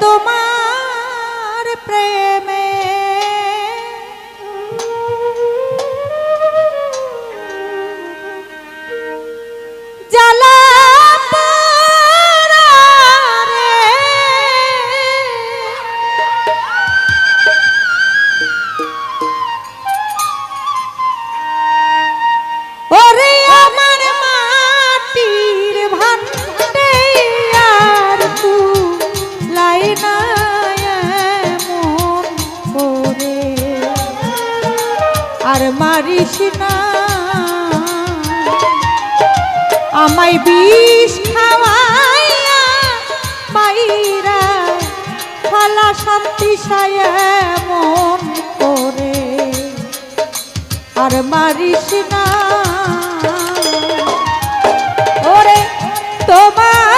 তোমার না। আমায় বিষ খাওয়াইয়া বাইরা ফালা শান্তি সায় মন করে। আর মারিস না। ওরে, তোমার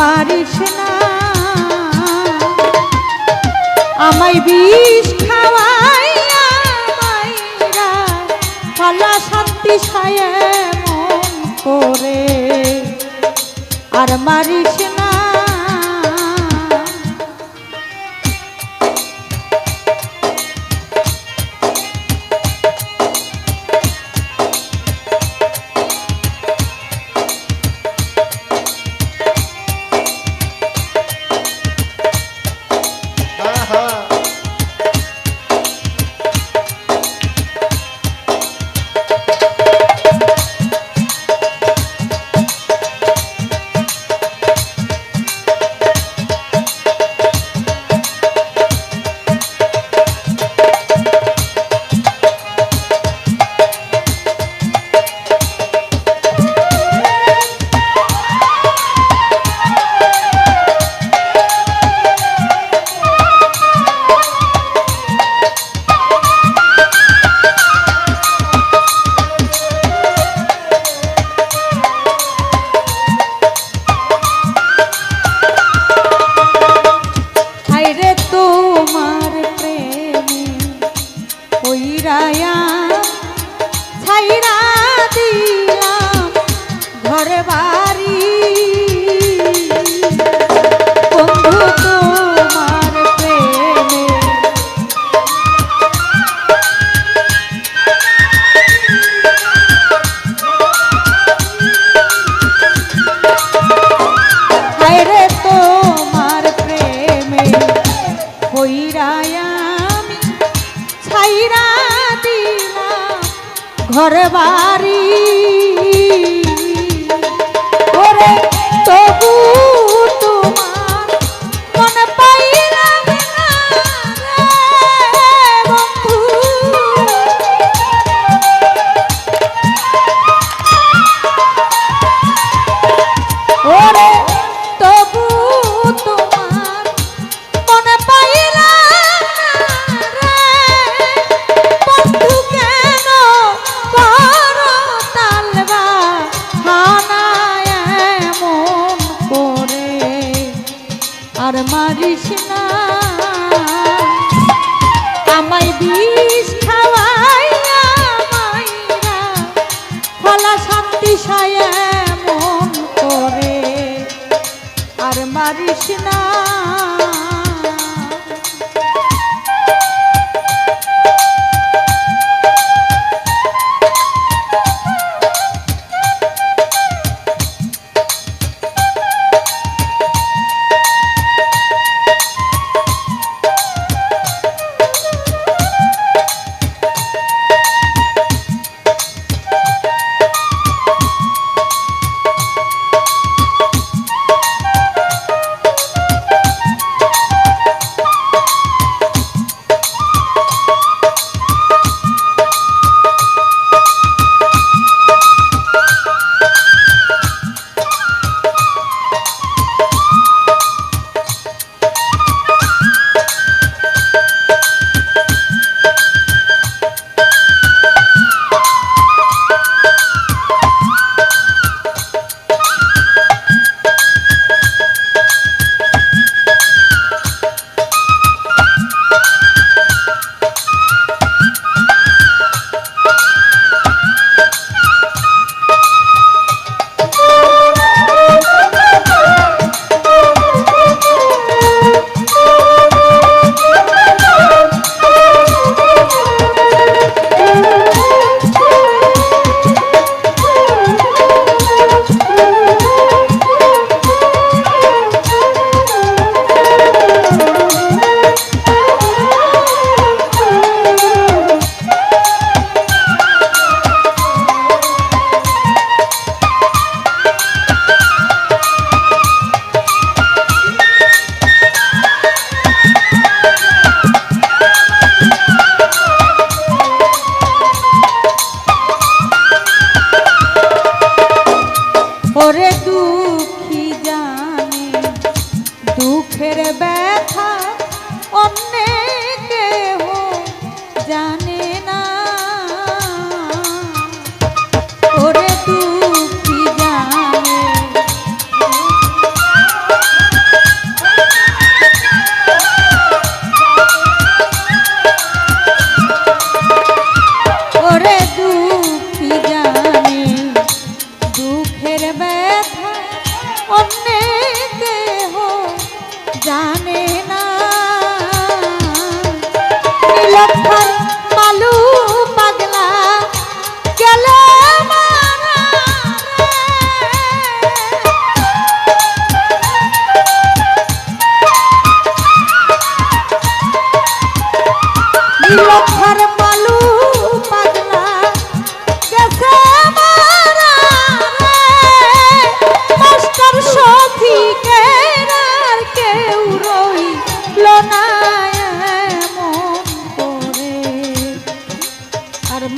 মারিস না। আমায় বিষ খাওয়াই মাইরা শান্তি সায় করে। আর মারিস না। var. আর মারিস না। আমায় বিষ খাওয়াই মাইরা। ফলা শান্তি সায় মন করে। আর মারিস না। দুঃখের ব্যথা অন্যে কেহ জানে না। ওরে দুঃখী জানে। ওরে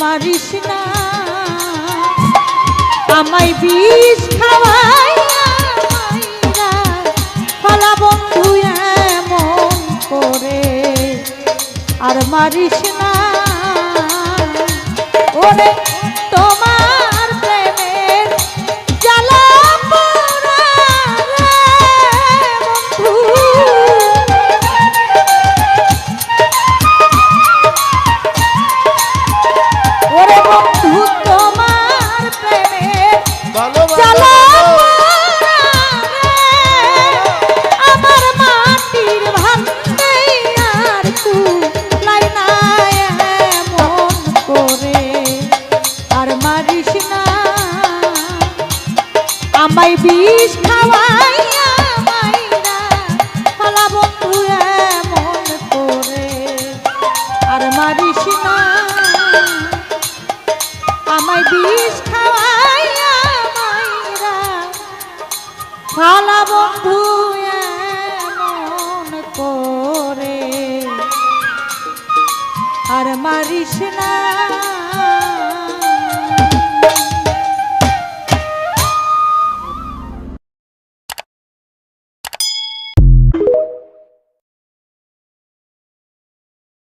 মারিস না। আমায় বিষ খাওয়াই ফালা বন্ধু এমন করে। আর মারিস না। ওরে বিষ খাওয়াইয়া মাইরা ফালা বন্ধু এমন করে। আর মারিস না, আমায় বিষ খাওয়াইয়া মাইরা ফালা বন্ধু এমন করে। আর মারিস না।